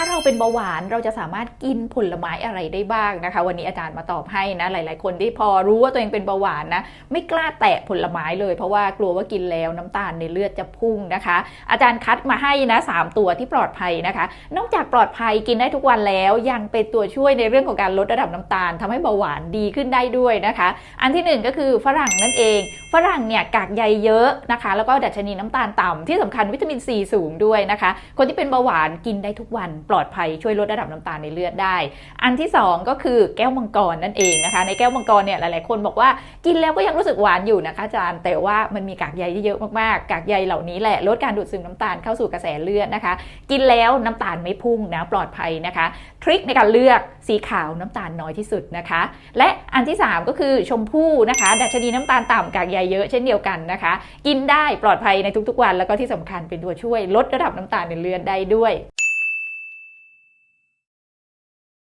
ถ้าเราเป็นเบาหวานเราจะสามารถกินผลไม้อะไรได้บ้างนะคะ วันนี้อาจารย์มาตอบให้นะ หลาย ๆ คนที่พอรู้ว่าตัวเองเป็นเบาหวานนะ ไม่กล้าแตะผลไม้เลยเพราะว่ากลัวว่ากินแล้วน้ำตาลในเลือดจะพุ่งนะคะ อาจารย์คัดมาให้นะสามตัวที่ปลอดภัยนะคะ นอกจากปลอดภัยกินได้ทุกวันแล้วยังเป็นตัวช่วยในเรื่องของการลดระดับน้ำตาลทำให้เบาหวานดีขึ้นได้ด้วยนะคะ อันที่หนึ่งก็คือฝรั่งนั่นเอง ฝรั่งเนี่ยกากใยเยอะนะคะ แล้วก็ดัชนีน้ำตาลต่ำที่สำคัญวิตามินซีสูงด้วยนะคะ คนที่เป็นเบาหวานกินได้ทุกวันปลอดภัยช่วยลดระดับน้ำตาลในเลือดได้ อันที่สองก็คือแก้วมังกรนั่นเองนะคะ ในแก้วมังกรเนี่ยหลายๆคนบอกว่ากินแล้วก็ยังรู้สึกหวานอยู่นะคะอาจารย์แต่ว่ามันมีกากใยที่เยอะมากๆ กากใยเหล่านี้แหละลดการดูดซึมน้ำตาลเข้าสู่กระแสเลือดนะคะ กินแล้วน้ำตาลไม่พุ่งนะปลอดภัยนะคะ ทริคในการเลือกสีขาวน้ำตาลน้อยที่สุดนะคะ และอันที่ 3 ก็คือชมพู่นะคะ ดัชนีน้ำตาลต่ำกากใยเยอะเช่นเดียวกันนะคะ กินได้ปลอดภัยในทุกๆวัน แล้วก็ที่สำคัญเป็นตัวช่วยลดระดับน้ำตาลในเลือดได้ด้วย